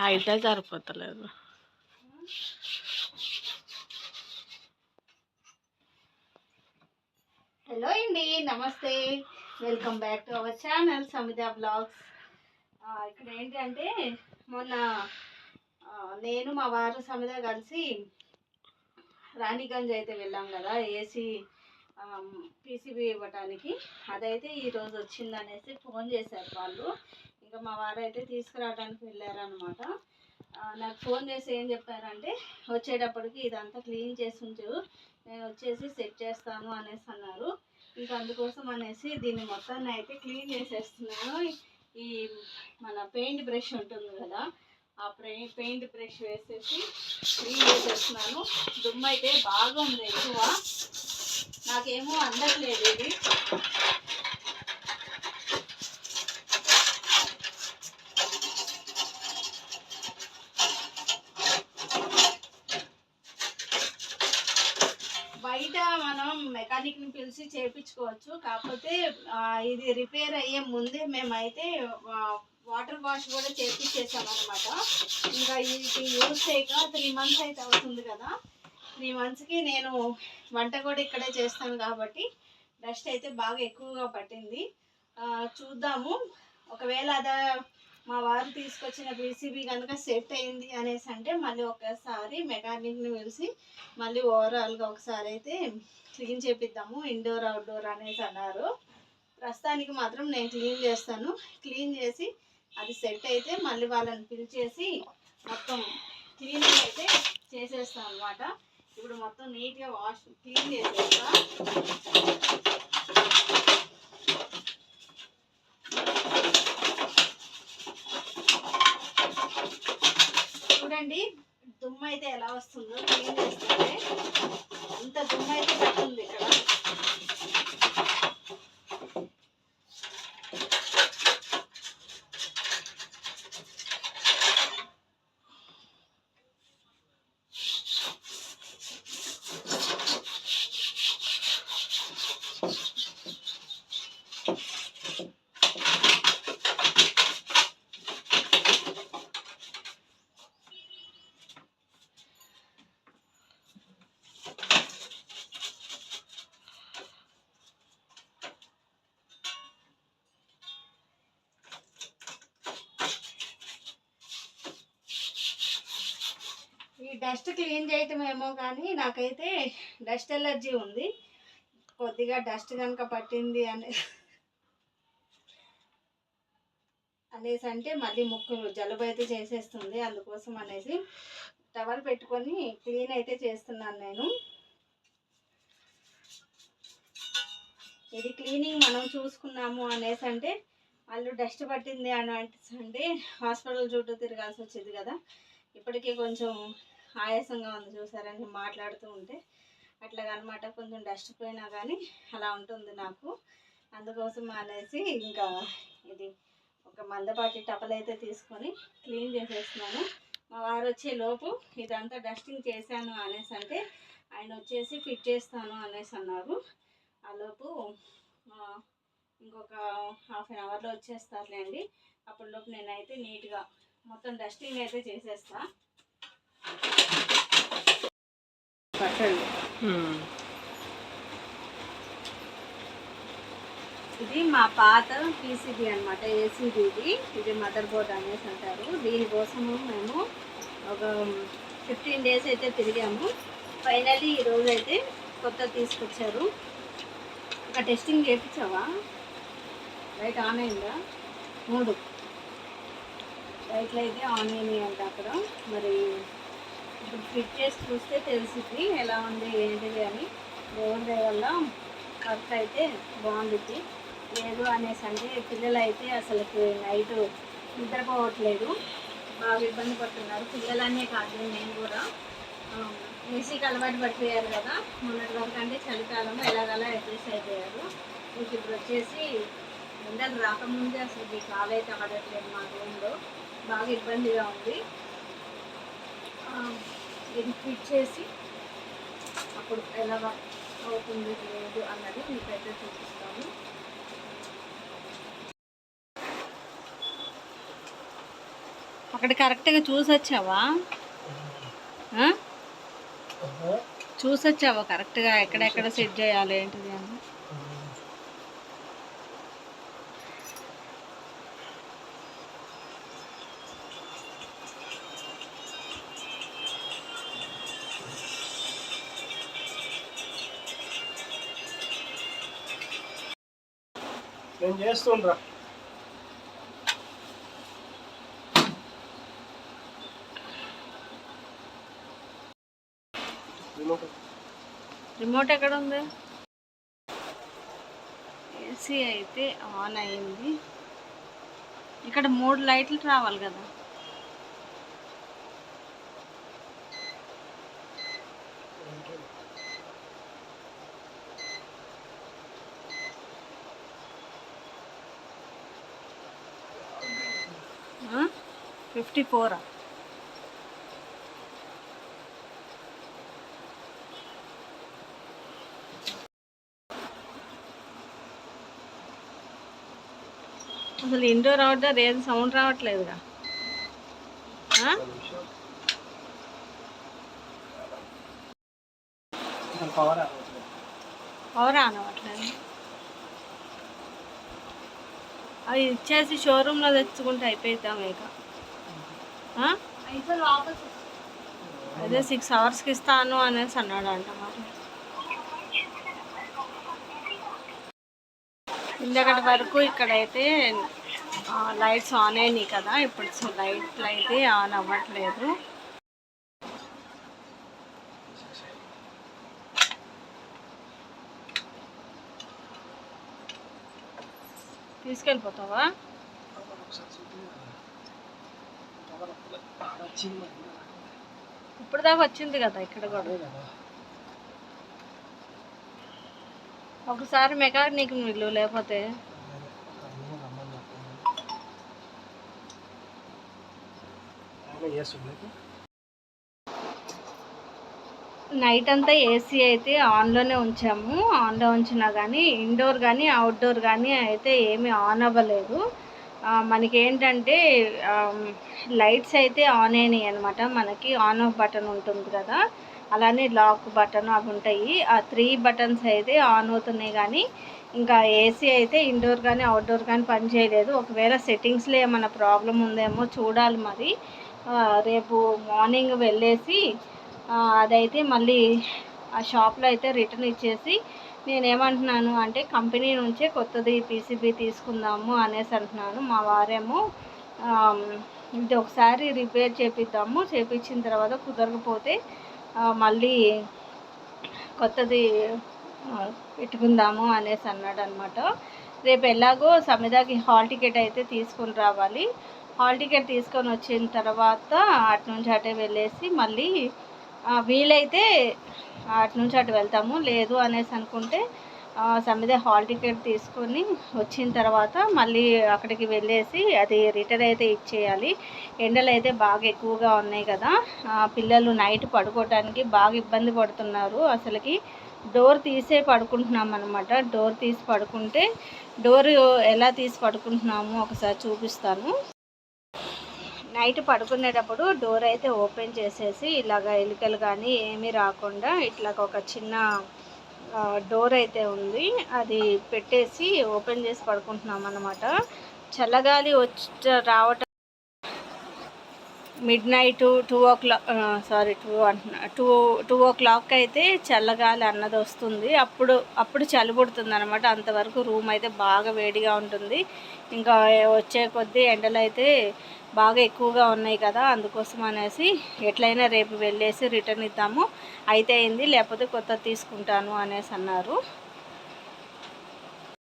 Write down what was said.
అయితే సరిపోతలేదు. హలో అండి నమస్తే. Welcome back to our channel Samitha blogs ఇక్కడ ఏంటంటే మొన్న నేను మా వారు సమిత కలిసి రాణిగంజ్ అయితే వెళ్ళాం కదా ఏసీ పీసీబీ ఇవ్వటానికి. అదైతే ఈరోజు వచ్చిందనేసి ఫోన్ చేశారు వాళ్ళు. ఇంకా మా వారు అయితే తీసుకురావడానికి వెళ్ళారనమాట నాకు ఫోన్ చేసి ఏం చెప్పారంటే వచ్చేటప్పటికి ఇదంతా క్లీన్ చేసి ఉంచు నేను వచ్చేసి సెట్ చేస్తాను అనేసి అన్నారు. ఇంకా అందుకోసం అనేసి దీన్ని మొత్తాన్ని అయితే క్లీన్ చేసేస్తున్నాను. ఈ మన పెయింట్ బ్రష్ ఉంటుంది కదా ఆ పెయింట్ బ్రష్ వేసేసి క్లీన్ చేసేస్తున్నాను. దుమ్ము అయితే బాగుంది ఎక్కువ. నాకేమో అందట్లేదు ఇది బయట మనం మెకానిక్ని పిలిచి చేయించుకోవచ్చు కాకపోతే ఇది రిపేర్ అయ్యే ముందే మేమైతే వాటర్ వాష్ కూడా చేపించేసాం ఇంకా ఇది యూజ్ చేయక త్రీ మంత్స్ అయితే అవుతుంది కదా. త్రీ మంత్స్కి నేను వంట కూడా ఇక్కడే చేస్తాను కాబట్టి డస్ట్ అయితే బాగా ఎక్కువగా పట్టింది. చూద్దాము. ఒకవేళ అదే మా వారు తీసుకొచ్చిన పీసీబీ కనుక సెట్ అయింది అనేసి అంటే మళ్ళీ ఒకసారి మెకానిక్ని పిలిచి మళ్ళీ ఓవరాల్గా ఒకసారి అయితే క్లీన్ చేపిద్దాము ఇండోర్ అవుట్డోర్ అనేసి అన్నారు. ప్రస్తుతానికి మాత్రం నేను క్లీన్ చేస్తాను. క్లీన్ చేసి అది సెట్ అయితే మళ్ళీ వాళ్ళని పిలిచేసి మొత్తం క్లీన్ అయితే చేసేస్తాను అనమాట ఇప్పుడు మొత్తం నీట్గా వాష్ క్లీన్ చేసేస్తా. చూడండి. దుమ్ము అయితే ఎలా వస్తుందో క్లీన్ చేస్తుంటే అంత దుమ్ము అయితే పట్టుంది ఇక్కడ. డస్ట్ క్లీన్ చేయటం ఏమో కానీ నాకైతే డస్ట్ ఎలర్జీ ఉంది. కొద్దిగా డస్ట్ కనుక పట్టింది అనే అనేసి అంటే మళ్ళీ ముక్కు జలుబు అయితే చేసేస్తుంది. అందుకోసం అనేసి టవల్ పెట్టుకొని క్లీన్ అయితే చేస్తున్నాను నేను. ఇది క్లీనింగ్ మనం చూసుకున్నాము అనేసి అంటే వాళ్ళు డస్ట్ పట్టింది అని అంటే హాస్పిటల్ చుట్టూ తిరగాల్సి వచ్చేది కదా. ఇప్పటికీ కొంచెం ఆయాసంగా ఉంది చూసారని మాట్లాడుతూ ఉంటే అట్లాగనమాట కొంచెం డస్ట్ పోయినా కానీ అలా ఉంటుంది నాకు. అందుకోసం అనేసి ఇంకా ఇది ఒక మందపాటి టపలు అయితే తీసుకొని క్లీన్ చేసేస్తున్నాను. మా వారు వచ్చే లోపు ఇదంతా డస్టింగ్ చేశాను అనేసి అంటే ఆయన వచ్చేసి ఫిట్ చేస్తాను అనేసి అన్నారు. ఆ లోపు ఇంకొక హాఫ్ అన్ అవర్లో వచ్చేస్తారులేండి అప్పటిలోపు నేనైతే నీట్గా మొత్తం డస్టింగ్ అయితే చేసేస్తాను పట్టండి. ఇది మా పాత పీసీబీ అనమాట ఏసీబీది ఇది మదర్ బోర్డ్ అనేసి అంటారు. దీనికోసము మేము ఒక ఫిఫ్టీన్ డేస్ అయితే తిరిగాము. ఫైనల్లీ ఈరోజు అయితే కొత్త తీసుకొచ్చారు. ఒక టెస్టింగ్ చేయించావా రైట్ ఆన్ అయిందా? మూడు. లైట్లు అయితే ఆన్ అయినాయి అంట అక్కడ. మరి ఇప్పుడు ఫిట్ చేసి చూస్తే తెలిసింది ఎలా ఉంది ఏంటిది అని. దేవుడి వల్ల వర్క్ అయితే బాగుంది లేదు అనేసి అంటే పిల్లలు అయితే అసలుకి నైట్ నిద్రపోవట్లేదు. బాగా ఇబ్బంది పడుతున్నారు. పిల్లలనే కాదు నేను కూడా. ఏసీకి అలవాటు పడిపోయారు కదా. మొన్నటి వరకు అంటే చలికాలంలో ఎలాగలా అడ్జస్ట్ అయిపోయారు. మీకు ఇప్పుడు వచ్చేసి ఎండలు రాకముందే అసలు ఈ కాలు అయితే ఆడట్లేదు మా రూమ్లో. బాగా ఇబ్బందిగా ఉంది. ఇది ఫిట్ చేసి అప్పుడు ఎలా అవుతుంది లేదు అన్నది మీకైతే చూపిస్తాను. అక్కడ కరెక్ట్గా చూసి వచ్చావా? ఆ? చూసి వచ్చావా కరెక్ట్గా ఎక్కడెక్కడ సెట్ చేయాలి ఏంటిది అని? నేను చేస్తుండ్రా? రిమోట్. రిమోట్ ఎక్కడ ఉంది? ఏసీ అయితే ఆన్ అయింది. ఇక్కడ మూడు లైట్లు రావాలి కదా. ఫిఫ్టీ ఫోరా? అసలు ఇండోర్ అవుట్డోర్ ఏం సౌండ్ రావట్లేదుగా? పవర్ ఆన్ అవ్వట్లేదు అవి ఇచ్చేసి షోరూంలో తెచ్చుకుంటే అయిపోతాం ఇక. అదే సిక్స్ అవర్స్కి ఇస్తాను అనేసి అన్నాడు అంట మరి. ఇందకటి వరకు ఇక్కడైతే లైట్స్ ఆన్ అయినాయి కదా ఇప్పుడు సో లైట్లు అయితే ఆన్ అవ్వట్లేదు. తీసుకెళ్ళిపోతావా? ఇప్పుడు దాకా వచ్చింది కదా ఇక్కడ కూడా. ఒకసారి మెకానిక్ వీళ్ళు లేకపోతే నైట్ అంతా ఏసీ అయితే ఆన్లోనే ఉంచాము. ఆన్లో ఉంచినా కానీ ఇండోర్ కానీ అవుట్డోర్ కానీ అయితే ఏమీ ఆన్ అవ్వలేదు. మనకి ఏంటంటే లైట్స్ అయితే ఆన్ అయినాయి అనమాట మనకి ఆన్ ఆఫ్ బటన్ ఉంటుంది కదా. అలానే లాక్ బటన్ అవి ఉంటాయి. ఆ త్రీ బటన్స్ అయితే ఆన్ అవుతున్నాయి కానీ ఇంకా ఏసీ అయితే ఇండోర్ కానీ అవుట్డోర్ కానీ పనిచేయలేదు ఒకవేళ సెట్టింగ్స్లో ఏమైనా ప్రాబ్లం ఉందేమో చూడాలి మరి. రేపు మార్నింగ్ వెళ్ళేసి అదైతే మళ్ళీ ఆ షాప్లో అయితే రిటర్న్ ఇచ్చేసి నేనేమంటున్నాను అంటే కంపెనీ నుంచే కొత్తది పీసీబీ తీసుకుందాము అనేసి అంటున్నాను. మా వారేమో ఇది ఒకసారి రిపేర్ చేపిద్దాము. చేపించిన తర్వాత కుదరకపోతే మళ్ళీ కొత్తది పెట్టుకుందాము అనేసి అన్నాడు అనమాట రేపు ఎలాగో సమిదాకి హాల్ టికెట్ అయితే తీసుకొని రావాలి. హాల్ టికెట్ తీసుకొని వచ్చిన తర్వాత అటు నుంచి అటే వెళ్ళేసి మళ్ళీ వీలైతే అటు నుంచి అటు వెళ్తాము. లేదు అనేసి అనుకుంటే ఆ, సమిదే హాల్ టికెట్ తీసుకొని వచ్చిన తర్వాత మళ్ళీ అక్కడికి వెళ్ళేసి అది రిటర్న్ అయితే ఇచ్చేయాలి. ఎండలు అయితే బాగా ఎక్కువగా ఉన్నాయి కదా. పిల్లలు నైట్ పడుకోవటానికి బాగా ఇబ్బంది పడుతున్నారు. అసలుకి డోర్ తీసే పడుకుంటున్నాం అనమాట డోర్ తీసి పడుకుంటే డోర్ ఎలా తీసి పడుకుంటున్నాము ఒకసారి చూపిస్తాను. నైట్ పడుకునేటప్పుడు డోర్ అయితే ఓపెన్ చేసేసి ఇలాగ ఎలుకలు కానీ ఏమీ రాకుండా ఇట్లా ఒక చిన్న డోర్ అయితే ఉంది. అది పెట్టేసి ఓపెన్ చేసి పడుకుంటున్నాం అన్నమాట చల్లగాలి వచ్చి రావటం midnight two o'clock sorry two అంటున్నా టూ టూ ఓ క్లాక్ అయితే చల్లగాలి అన్నది వస్తుంది. అప్పుడు అప్పుడు చలి పుడుతుంది అనమాట అంతవరకు రూమ్ అయితే బాగా వేడిగా ఉంటుంది. ఇంకా వచ్చే కొద్దీ ఎండలు అయితే బాగా ఎక్కువగా ఉన్నాయి కదా అందుకోసం అనేసి ఎట్లయినా రేపు వెళ్ళేసి రిటర్న్ ఇద్దాము. అయితే అయింది లేకపోతే కొత్త తీసుకుంటాను అనేసి అన్నారు.